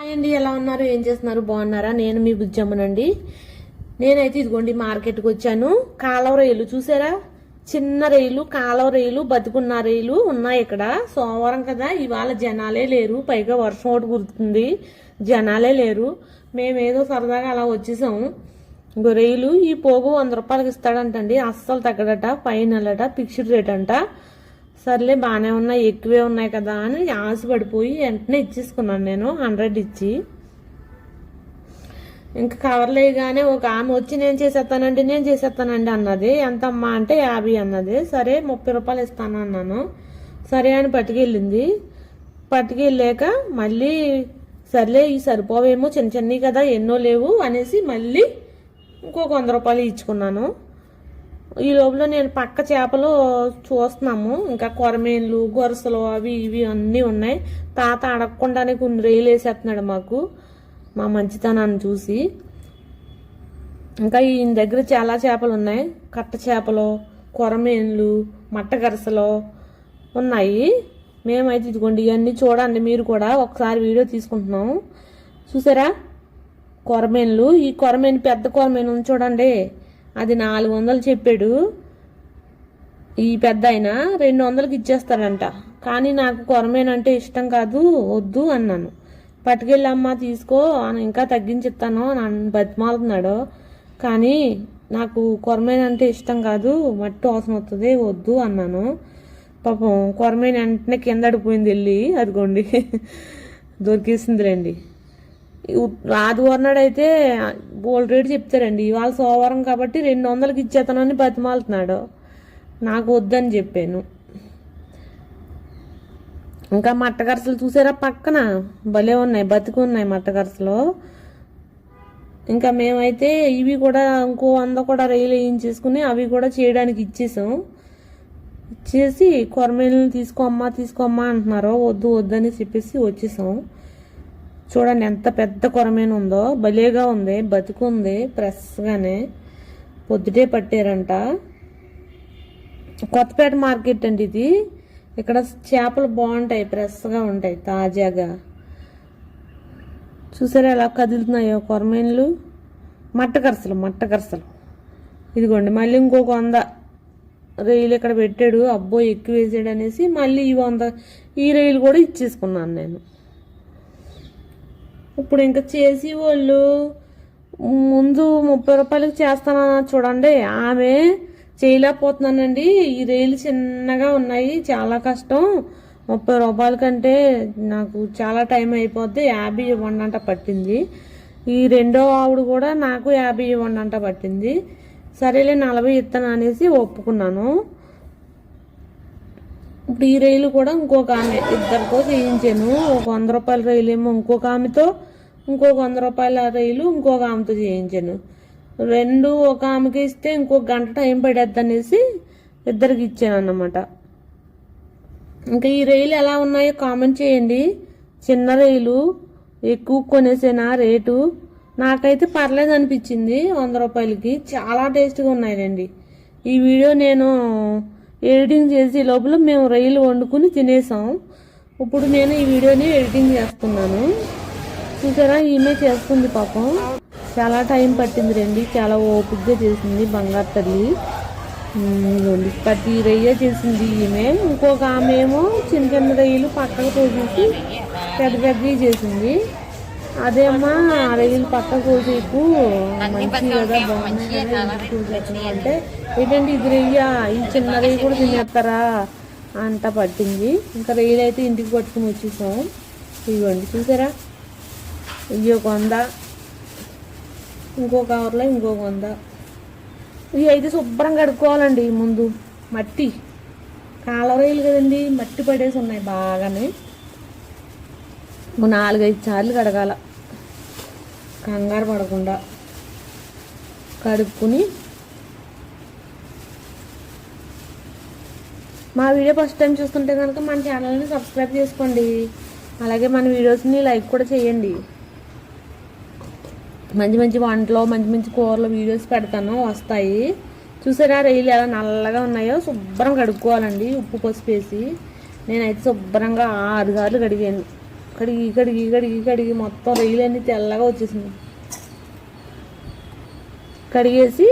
Hi అండి ఎలా ఉన్నారు? ఏం చేస్తున్నారు? బాగున్నారా? నేను మీ బుజ్జమ్మనండి. నేనైతే ఇదిగోండి మార్కెట్కి వచ్చాను. కాలువ రైలు చూసారా? చిన్న రైలు కాలువ రైలు బతుకున్న రైలు ఉన్నాయి ఇక్కడ. సోమవారం కదా ఇవాళ జనాలే లేరు. పైగా వర్షం ఒకటి గుర్తుంది జనాలే లేరు. మేమేదో సరదాగా అలా వచ్చేసాము ఇంకో రైలు ఈ పోగు వంద రూపాయలకి ఇస్తాడంటండి. అస్సలు తగ్గడట ఫైనల్ ఫిక్స్డ్ రేట్ అంట. సర్లే బాగానే ఉన్నాయి ఎక్కువే ఉన్నాయి కదా అని ఆశ పడిపోయి వెంటనే ఇచ్చేసుకున్నాను నేను హండ్రెడ్ ఇచ్చి. ఇంకా కవర్ లేగానే ఒక ఆమె వచ్చి నేను చేసేస్తానండి నేను చేసేస్తానండి అన్నది. ఎంత అమ్మా అంటే యాభై అన్నది. సరే ముప్పై రూపాయలు ఇస్తాను అన్నాను. సరే అని పట్టుకెళ్ళింది. పట్టుకెళ్ళాక మళ్ళీ సర్లే ఈ సరిపోవేమో చిన్న చిన్నవి కదా ఎన్నో లేవు అనేసి మళ్ళీ ఇంకొక వంద రూపాయలు ఇచ్చుకున్నాను. ఈ లోపల నేను పక్క చేపలు చూస్తున్నాము. ఇంకా కొరమేన్లు గొరసలు అవి ఇవి అన్నీ ఉన్నాయి. తాత అడగకుండానే కొన్ని రైలు వేసేస్తున్నాడు మాకు మా మంచితనాన్ని చూసి. ఇంకా ఈయన దగ్గర చాలా చేపలు ఉన్నాయి. కట్ట చేపలు కొరమేన్లు మట్టగరసలు ఉన్నాయి. మేమైతే ఇదిగోండి ఇవన్నీ చూడండి మీరు కూడా. ఒకసారి వీడియో తీసుకుంటున్నాం చూసారా? కొరమేన్లు. ఈ కొరమేను పెద్ద కొరమేను ఉంది చూడండి. అది నాలుగు వందలు చెప్పాడు. ఈ పెద్ద ఆయన రెండు వందలకి ఇచ్చేస్తాడంట. కానీ నాకు కొరమేనంటే ఇష్టం కాదు వద్దు అన్నాను. పట్టుకెళ్ళమ్మా తీసుకో అని ఇంకా తగ్గించిస్తాను నన్ను బతిమాలుతున్నాడు. కానీ నాకు కొరమైన అంటే ఇష్టం కాదు మట్టి అవసరం వస్తుంది వద్దు అన్నాను. పాపం కొరమేన వెంటనే కిందడిపోయింది వెళ్ళి అదిగోండి. దొరికేసిందిలేండి. ఆదివారం నాడు అయితే బోల్డ్ రేటు చెప్తారండి. ఇవాళ సోమవారం కాబట్టి రెండు వందలకి ఇచ్చేతనని బతిమాలుతున్నాడు. నాకు వద్దని చెప్పాను. ఇంకా మట్టగరసలు చూసారా పక్కన? భలే ఉన్నాయి బతికి ఉన్నాయి మట్టగరసలు ఇంకా మేమైతే ఇవి కూడా ఇంకో వంద కూడా రైలు వేయించేసుకుని అవి కూడా చేయడానికి ఇచ్చేసాం. ఇచ్చేసి కొరమేలను తీసుకోమ్మా తీసుకోమ్మా అంటున్నారు వద్దు వద్దని చెప్పేసి వచ్చేసాం. చూడండి ఎంత పెద్ద కొరమైన ఉందో. భలేగా ఉంది బతుకుంది ఫ్రెష్గానే. పొద్దుటే పట్టారంట. కొత్తపేట మార్కెట్ అండి ఇది. ఇక్కడ చేపలు బాగుంటాయి ఫ్రెష్గా ఉంటాయి తాజాగా. చూసారా ఎలా కదులుతున్నాయో కొరమేన్లు? మట్టకరసలు మట్టకరసలు. ఇదిగోండి మళ్ళీ ఇంకొక వంద రైలు ఇక్కడ పెట్టాడు. అబ్బో ఎక్కువ వేసాడు అనేసి మళ్ళీ ఈ వంద ఈ రైలు కూడా ఇచ్చేసుకున్నాను నేను. ఇప్పుడు ఇంకా చేసి వాళ్ళు ముందు ముప్పై రూపాయలకి చేస్తానన్నా చూడండి. ఆమె చేయలేకపోతున్నానండి. ఈ రైలు చిన్నగా ఉన్నాయి. చాలా కష్టం. ముప్పై రూపాయల కంటే నాకు చాలా టైం అయిపోద్ది. యాభై ఇవ్వండి అంట పట్టింది. ఈ రెండో ఆవిడ కూడా నాకు యాభై ఇవ్వండి అంట పట్టింది. సరేలే నలభై ఇస్తాను అనేసి ఒప్పుకున్నాను. ఇప్పుడు ఈ రైలు కూడా ఇంకొక ఆమె. ఇద్దరితో చేయించాను. ఒక వంద రూపాయల రైలు ఏమో ఇంకొక ఆమెతో. ఇంకొక వంద రూపాయల రైలు ఇంకొక ఆమెతో చేయించాను. రెండు ఒక ఆమెకి ఇస్తే ఇంకొక గంట టైం పడేద్ది అనేసి ఇద్దరికి ఇచ్చాను అన్నమాట ఇంకా ఈ రైలు ఎలా ఉన్నాయో కామెంట్ చేయండి. చిన్న రైలు ఎక్కువ కొనేసేనా రేటు? నాకైతే పర్లేదు అనిపించింది వంద రూపాయలకి. చాలా టేస్ట్గా ఉన్నాయండి ఈ వీడియో నేను ఎడిటింగ్ చేసి లోపల మేము రైలు వండుకుని తినేసాం. ఇప్పుడు నేను ఈ వీడియోని ఎడిటింగ్ చేస్తున్నాను. చూసారా? ఈమె చేస్తుంది పాపం. చాలా టైం పట్టింది రండి. చాలా ఓపిక్గా చేసింది బంగారు తల్లి. ప్రతి రొయ్య చేసింది ఈమె ఇంకొక ఆమె ఏమో చిన్న చిన్న రొయ్యలు పక్కకు తోసేసి పెద్ద పెద్దవి చేసింది. అదేమ్మా ఆ రొయ్యలు పక్కకు తోసేకు మంచి కదా బాగుంది అంటే ఏంటంటే ఇది రొయ్య ఈ చిన్న రొయ్య కూడా తినేస్తారా అంతా పట్టింది. ఇంకా రొయ్యలు అయితే ఇంటికి పట్టుకుని వచ్చేసాం. ఇవ్వండి చూసారా? ఇవి ఒక వంద ఇంకో కవర్లో ఇంకొక వంద ఇవి అయితే శుభ్రం కడుక్కోవాలండి ముందు. మట్టి. కాలవరైలు కదండి మట్టి పడేసి ఉన్నాయి బాగానే. నాలుగైదు సార్లు కడగాల. కంగారు పడకుండా కడుక్కుని. మా వీడియో ఫస్ట్ టైం చూస్తుంటే కనుక మన ఛానల్ని సబ్స్క్రైబ్ చేసుకోండి. అలాగే మన వీడియోస్ని లైక్ కూడా చేయండి. మంచి మంచి వంటలు మంచి మంచి కూరలు వీడియోస్ పెడతాను వస్తాయి. చూసారా రైలు ఎలా నల్లగా ఉన్నాయో? శుభ్రం కడుక్కోవాలండి ఉప్పు పసుపు వేసి. నేనైతే శుభ్రంగా ఆరు సార్లు కడిగాను. కడిగి కడిగి కడిగి కడిగి మొత్తం రొయ్యలన్నీ తెల్లగా వచ్చేసింది. కడిగేసి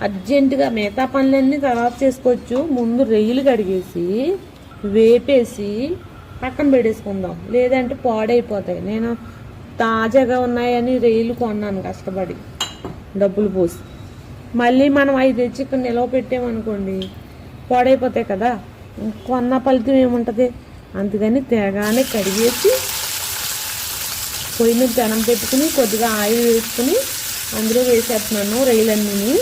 అర్జెంటుగా మిగతా పనులన్నీ తర్వాత చేసుకోవచ్చు. ముందు రొయ్యలు కడిగేసి వేపేసి పక్కన పెట్టేసుకుందాం. లేదంటే పాడైపోతాయి. నేను తాజాగా ఉన్నాయని రొయ్యలు కొన్నాను కష్టపడి. డబ్బులు పోసి. మళ్ళీ మనం అవి తెచ్చి ఇక్కడ నిలవ పెట్టామనుకోండి పాడైపోతాయి కదా కొన్న ఫలితం ఏముంటుంది? అందుకని తేగానే కడిగేసి పొయ్యి మీద పెనం పెట్టుకుని కొద్దిగా ఆయిల్ వేసుకుని అందులో వేసేస్తున్నాను రొయ్యలన్నీ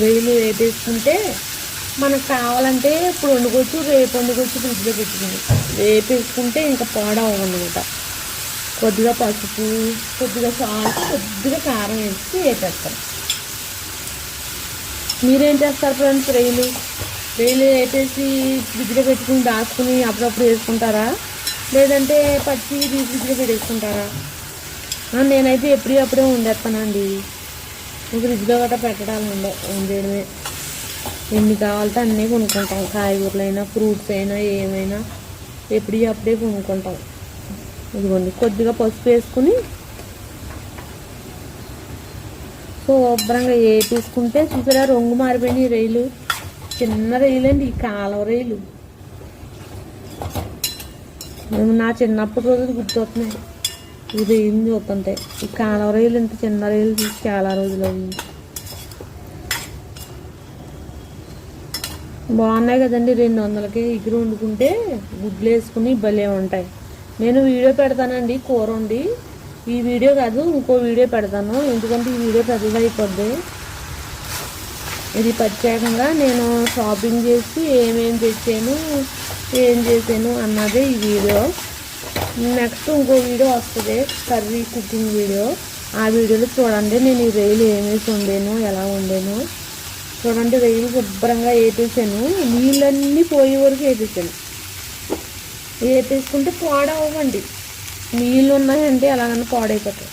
రొయ్యలు వేపేసుకుంటే మనకు కావాలంటే ఇప్పుడు వండుకోవచ్చు రేపు వండుకోవచ్చు ఫ్రిడ్జ్లో పెట్టుకుని. వేపేసుకుంటే ఇంకా పాడవన్నమాట. కొద్దిగా పసుపు కొద్దిగా సాల్ట్ కొద్దిగా కారం వేసి వేపేస్తాను మీరేం చేస్తారు ఫ్రెండ్స్ రొయ్యలు? రొయ్యలు వేపేసి ఫ్రిడ్జ్లో పెట్టుకుని దాచుకుని అప్పుడప్పుడు వేసుకుంటారా? లేదంటే పచ్చి తీసి ఫ్రిడ్జ్లో పెట్టేసుకుంటారా? నేనైతే నేనైతే ఎప్పుడప్పుడే వండేస్తానండి. ఫ్రిడ్జ్లో గట్రా పెట్టడాలు ఉండవు వండేయడమే. ఎన్ని కావాలంటే అన్నీ కొనుక్కుంటాం. కాయగూరలు అయినా ఫ్రూట్స్ అయినా ఏమైనా ఎప్పుడు అప్పుడే కొనుక్కుంటాం. ఇదిగోండి కొద్దిగా పసుపు వేసుకుని శుభ్రంగా వేపేసుకుంటే చూసారా రంగు మారిపోయినాయి రైలు. చిన్న రైలు అండి ఈ కాలువ రైలు. మేము నా చిన్నప్పటి రోజులు గుర్తొస్తున్నాయి. ఈ రైలు చూస్తుంటే ఈ కాలువ రైలు ఇంత చిన్న రైలు చూసి చాలా రోజులు అయింది. బాగున్నాయి కదండి రెండు వందలకి ఇగురు వండుకుంటే గుడ్లు వేసుకుని భలే ఉంటాయి. నేను వీడియో పెడతానండి కూర వండి. ఈ వీడియో కాదు ఇంకో వీడియో పెడతాను. ఎందుకంటే ఈ వీడియో పెద్దది అయిపోద్ది. ఇది ప్రత్యేకంగా నేను షాపింగ్ చేసి ఏమేమి తెచ్చాను ఏం చేశాను అన్నదే ఈ వీడియో. నెక్స్ట్ ఇంకో వీడియో వస్తుంది కర్రీ కుకింగ్ వీడియో. ఆ వీడియోలో చూడండి నేను ఈ రైలు ఏమేసి వండాను ఎలా వండాను. చూడండి రైలు శుభ్రంగా వేపేసాను నీళ్ళన్నీ పోయే వరకు వేపేసాను వేపేసుకుంటే పాడవ్వండి. నీళ్ళు ఉన్నాయంటే ఎలాగన్నా పాడైపోతాయి.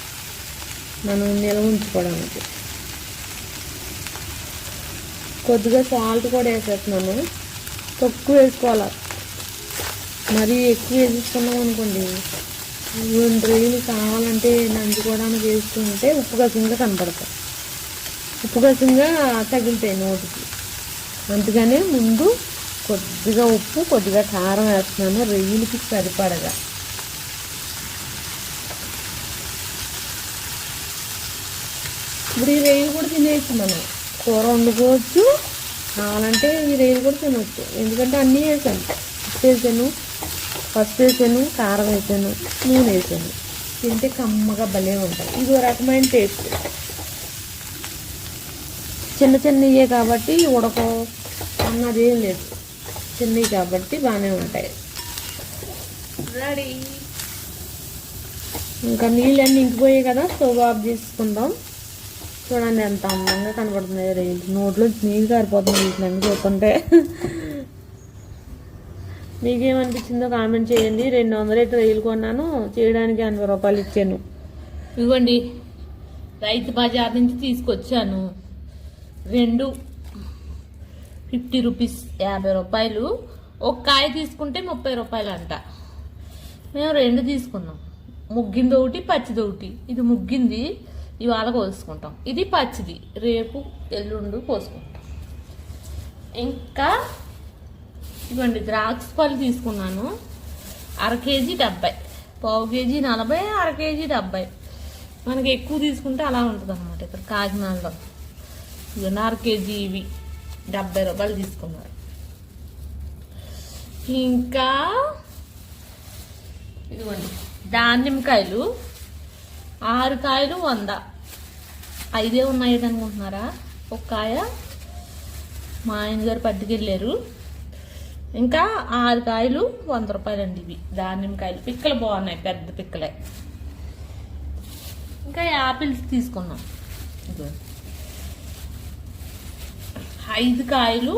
మనం నిల్వ ఉంచుకోవడానికి. కొద్దిగా సాల్ట్ కూడా వేసేస్తున్నాను. తక్కువ వేసుకోవాలి? మరీ ఎక్కువ వేసేసుకున్నాం అనుకోండి రెండు రోజులు కావాలంటే నంచుకోవడానికి వేసుకుంటే ఉప్పు గసంగా కనపడతాయి. ఉప్పు గసంగా తగిలితాయి నోటికి. అందుకనే ముందు కొద్దిగా ఉప్పు కొద్దిగా కారం వేస్తున్నాను. రొయ్యలకి సరిపడగా. ఇప్పుడు ఈ రొయ్యలు కూడా తినేయచ్చు మనం. కూర వండుకోవచ్చు. కావాలంటే ఈ రొయ్యలు కూడా తినవచ్చు ఎందుకంటే అన్నీ వేసాను. ఉప్పు వేసాను పసుపు వేసాను కారం వేసాను నూనె వేసాను. తింటే కమ్మగా భలే ఉంటాయి. ఇది ఒక రకమైన టేస్ట్. చిన్న చిన్నయే కాబట్టి ఉడకో అన్నది లేదు. చిన్నవి కాబట్టి బాగానే ఉంటాయి. రెడీ. ఇంకా నీళ్ళన్నీ ఇంకిపోయాయి కదా స్టవ్ ఆఫ్ చేసుకుందాం. చూడండి ఎంత అందంగా కనపడుతున్నాయి రైలు నోట్లో నీళ్ళు కారిపోతుంది వీటిని చూస్తుంటే. మీకేమనిపించిందో కామెంట్ చేయండి. రెండు వందలు ఎట్టు రైలు కొన్నాను. చేయడానికి ఎనభై రూపాయలు ఇచ్చాను. ఇవ్వండి. రైతు బజార్ నుంచి తీసుకొచ్చాను. రెండు ఫిఫ్టీ రూపీస్ యాభై రూపాయలు. ఒక కాయ తీసుకుంటే ముప్పై రూపాయలు అంట మేము రెండు తీసుకున్నాం. ముగ్గింది ఒకటి పచ్చిది ఒకటి ఇది ముగ్గింది ఇవాళ కోసుకుంటాం. ఇది పచ్చిది. రేపు ఎల్లుండి కోసుకుంటాం. ఇంకా ఇవ్వండి ద్రాక్ష పళ్ళు తీసుకున్నాను. అర కేజీ డెబ్బై. పావు కేజీ నలభై అర కేజీ డెబ్బై. మనకి ఎక్కువ తీసుకుంటే అలా ఉంటుంది అనమాట ఇక్కడ కాకినాడలో. ఇవన్నీ అర కేజీ ఇవి. డెబ్బై రూపాయలు తీసుకున్నారు. ఇంకా ఇదిగోండి దానిమ్మకాయలు ఆరు కాయలు వంద. ఐదే ఉన్నాయి అనుకుంటున్నారా? ఒక కాయ మా ఆయన గారు పట్టుకెళ్ళారు. ఇంకా ఆరు కాయలు వంద రూపాయలండి ఇవి. దానిమ్మకాయలు పిక్కలు బాగున్నాయి పెద్ద పిక్కలే. ఇంకా యాపిల్స్ తీసుకున్నాం. ఇదిగోండి. ఐదు కాయలు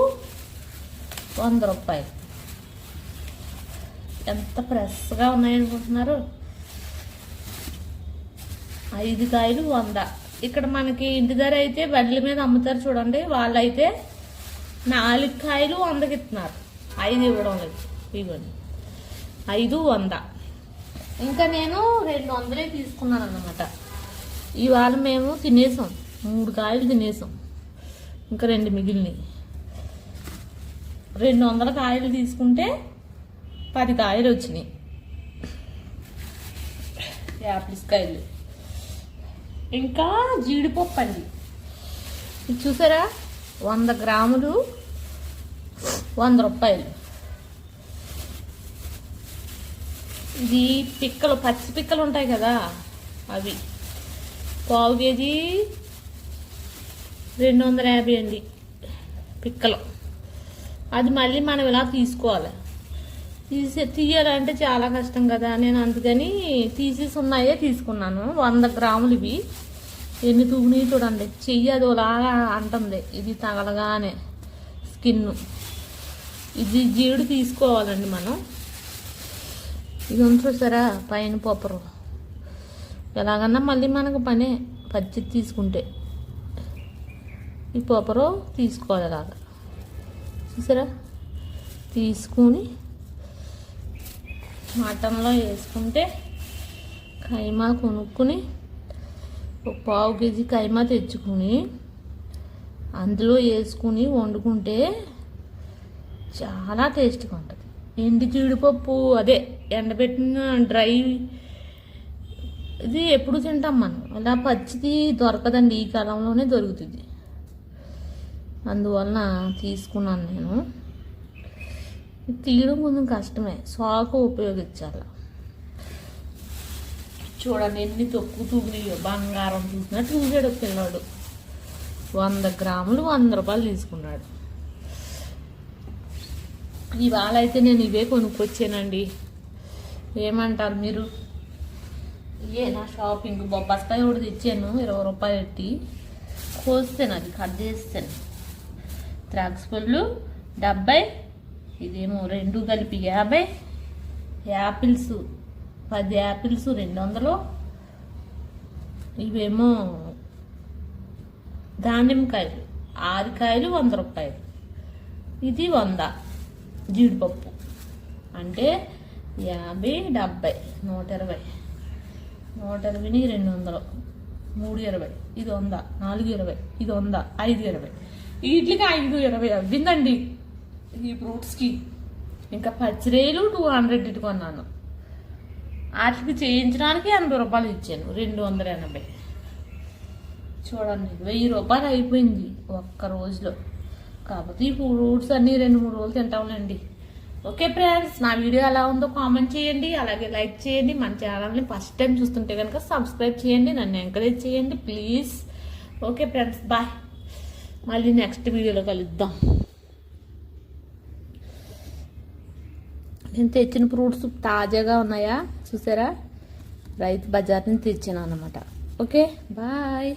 వంద రూపాయలు. ఎంత ఫ్రెష్గా ఉన్నాయనుకుంటున్నారు ఐదు కాయలు వంద. ఇక్కడ మనకి ఇంటి దగ్గర అయితే బండ్ల మీద అమ్ముతారు చూడండి. వాళ్ళైతే నాలుగు కాయలు వందకి ఇస్తున్నారు. ఐదు ఇవ్వడం లేదు. ఇవ్వండి. ఐదు వంద. ఇంకా నేను రెండు వందలే తీసుకున్నాను అన్నమాట ఇవాళ మేము తినేసాం. మూడు కాయలు తినేసాం. ఇంకా రెండు మిగిలినాయి. రెండు వందల కాయలు తీసుకుంటే పది కాయలు వచ్చినాయి. యాపిల్స్ కాయలు. ఇంకా జీడిపప్పు అండి. ఇది చూసారా? వంద గ్రాములు వంద రూపాయలు. ఇది పిక్కలు పచ్చి పిక్కలు ఉంటాయి కదా అవి. పావు కేజీ రెండు వందల యాభై అండి. పిక్కలు. అది మళ్ళీ మనం ఇలా తీసుకోవాలి. తీసే తీయాలంటే చాలా కష్టం కదా. నేను అందుకని తీసేసి ఉన్నాయే తీసుకున్నాను. వంద గ్రాములు ఇవి. ఎన్ని తూగుని చూడండి. చెయ్యి అది ఒకలాగా అంటుంది. ఇది తగలగానే స్కిన్ ఇది జీడు తీసుకోవాలండి మనం. ఇది ఉంది పైన పొప్పరు. ఎలాగన్నా మళ్ళీ మనకు పనే. పచ్చి తీసుకుంటే. ఈ పొప్పరు తీసుకోవాలి అలాగా. చూసారా? తీసుకుని మటన్లో వేసుకుంటే కైమా కొనుక్కుని ఒక పావు కేజీ కైమా తెచ్చుకుని అందులో వేసుకుని వండుకుంటే చాలా టేస్ట్గా ఉంటుంది. ఎండి జీడిపప్పు అదే ఎండబెట్టిన డ్రై ఇది ఎప్పుడు తింటాం మనం. అలా పచ్చిది దొరకదండి ఈ కాలంలోనే దొరుకుతుంది. అందువలన తీసుకున్నాను నేను. తీయడం కొంచెం కష్టమే. సాకు ఉపయోగించాలి. చూడండి ఎన్ని తొక్కు తూగినాయో. బంగారం చూసినట్టు చూసాడు పిల్లాడు. వంద గ్రాములు వంద రూపాయలు తీసుకున్నాడు. ఇవాళ అయితే నేను ఇవే కొనుక్కొచ్చానండి. ఏమంటారు మీరు? ఇవే నా షాపింగ్ బొబ్బస్తాయి కూడా తెచ్చాను ఇరవై రూపాయలు పెట్టి. కోస్తాను అది కట్ చేస్తాను. ద్రాక్ష పళ్ళు డెబ్బై ఇదేమో రెండు కలిపి యాభై. యాపిల్స్ పది యాపిల్స్ రెండు వందలు. ఇవేమో దానిమ్మకాయలు ఆరు కాయలు వంద రూపాయలు. ఇది వంద జీడిపప్పు. అంటే యాభై డెబ్బై నూట ఇరవై. నూట ఇరవైని రెండు వందలు. మూడు ఇరవై. ఇది వంద. నాలుగు ఇరవై. ఇది వంద. ఐదు ఇరవై. వీటికి ఐదు ఇరవై అవ్విందండి ఈ ఫ్రూట్స్కి. ఇంకా పచ్చిరేలు టూ హండ్రెడ్ ఇటు కొన్నాను. వాటికి చేయించడానికి ఎనభై రూపాయలు ఇచ్చాను. రెండు వందల ఎనభై. చూడండి వెయ్యి రూపాయలు అయిపోయింది ఒక్క రోజులో. కాకపోతే ఈ ఫ్రూట్స్ అన్నీ రెండు మూడు రోజులు తింటాంలేండి. ఓకే ఫ్రెండ్స్ నా వీడియో ఎలా ఉందో కామెంట్ చేయండి. అలాగే లైక్ చేయండి. మన ఛానల్ని ఫస్ట్ టైం చూస్తుంటే కనుక సబ్స్క్రైబ్ చేయండి. నన్ను ఎంకరేజ్ చేయండి ప్లీజ్. Okay friends bye. మళ్ళీ నెక్స్ట్ వీడియోలో కలుద్దాం. నేను తెచ్చిన ఫ్రూట్స్ తాజాగా ఉన్నాయా? చూసారా? రైతు బజార్ నుంచి తెచ్చాను అనమాట ఓకే బాయ్